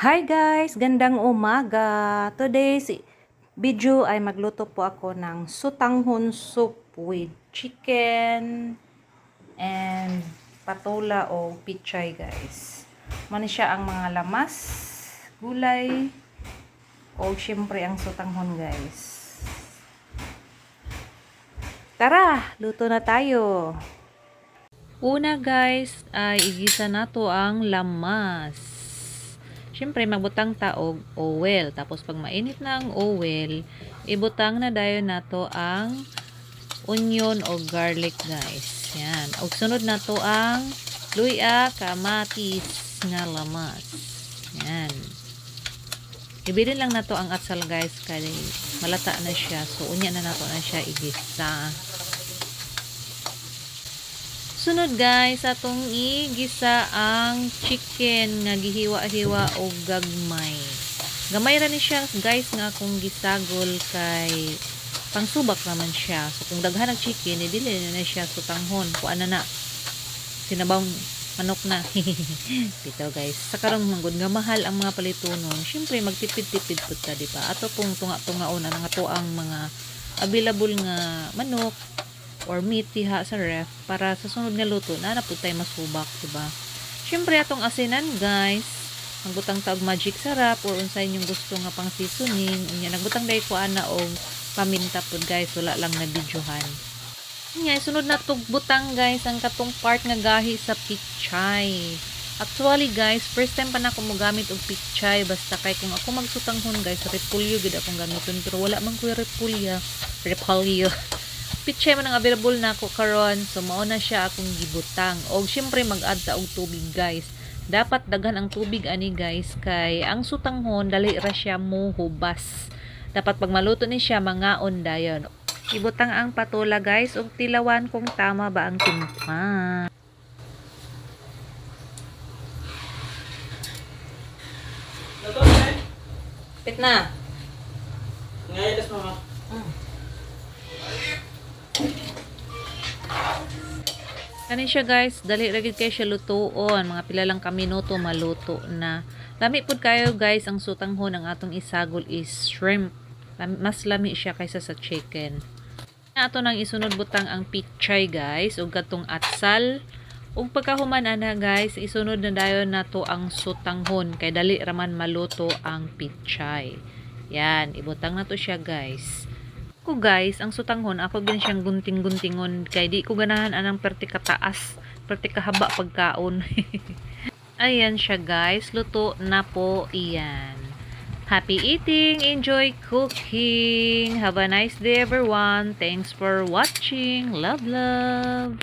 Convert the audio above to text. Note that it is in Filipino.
Hi guys! Gandang umaga! Today's video ay magluto po ako ng sutanghon soup with chicken and patula o pichay guys. Mani siya ang mga lamas, gulay, o syempre ang sutanghon guys. Tara! Luto na tayo! Una guys, ay igisa nato ang lamas. Siyempre, magbutang taog oil. Tapos, pag mainit na ang oil, ibutang na dayon nato ang onion o garlic, guys. Yan. Og sunod na to ang luya, kamatis nga lamas. Yan. Ibilin lang na to ang atsal, guys, kay malata na siya. So, unya na nato na siya igisa. Sunod guys, atong igisa ang chicken nga gihiwa-hiwa o gagmay. Gamay ra ni siya guys nga akong gisagol kay pangsubak naman siya. So kung daghan ang chicken, idili na na siya sutanghon. Kuan na na. Sinabang manok na. Dito guys. Sa karong manggod nga mahal ang mga palitunon. Syempre magtipid-tipid pud ta di ba? Ato pong tunga-tungaon ang ato ang mga available nga manok or meat diha sa ref para sa sunod nga luto na na tayo masubak, diba? Syempre atong asinan, guys. Ang butang taog magic sarap or unsay inyong gusto nga pang seasoning. Unya nagbutang dai ko ana og paminta pud guys, wala lang na videohan. Nya sunod na tug butang guys ang katong part nga gahi sa pichay. Actually guys, first time pa na ako mogamit og pichay basta kay kung ako magsutanghon guys, repolyo gid akong gamiton pero wala man ko repolyo. Repolyo pichay man ang available na ako karon. So mao na siya akong gibutang. Og syempre mag-add ta og tubig guys. Dapat daghan ang tubig ani guys. Kay ang sutanghon dali ra siya muhubas dapat pag maluto ni siya mangaon dayon ibutang ang patula guys. Og tilawan kung tama ba ang timpla Pit na. Ngayon, tas mama. Kanin siya guys, dali ragid kay siya lutuon. Mga pila lang ka minuto maluto na. Lami pud kayo guys, ang sutanghon ng atong isagol is shrimp. Mas lami siya kaysa sa chicken. Ato nang isunod butang ang pichay guys, ug katong atsal. Ug pagkahuman ana guys, isunod na dayon nato ang sutanghon kay dali raman maluto ang pichay. Yan, ibutang na to siya guys ko guys, ang sutanghon, ako gin siyang gunting-guntingon kay di ko ganahan anang perti kataas, perti kahaba pagkaon. Ayan siya guys, luto na po iyan. Happy eating, enjoy cooking. Have a nice day everyone. Thanks for watching. Love, love.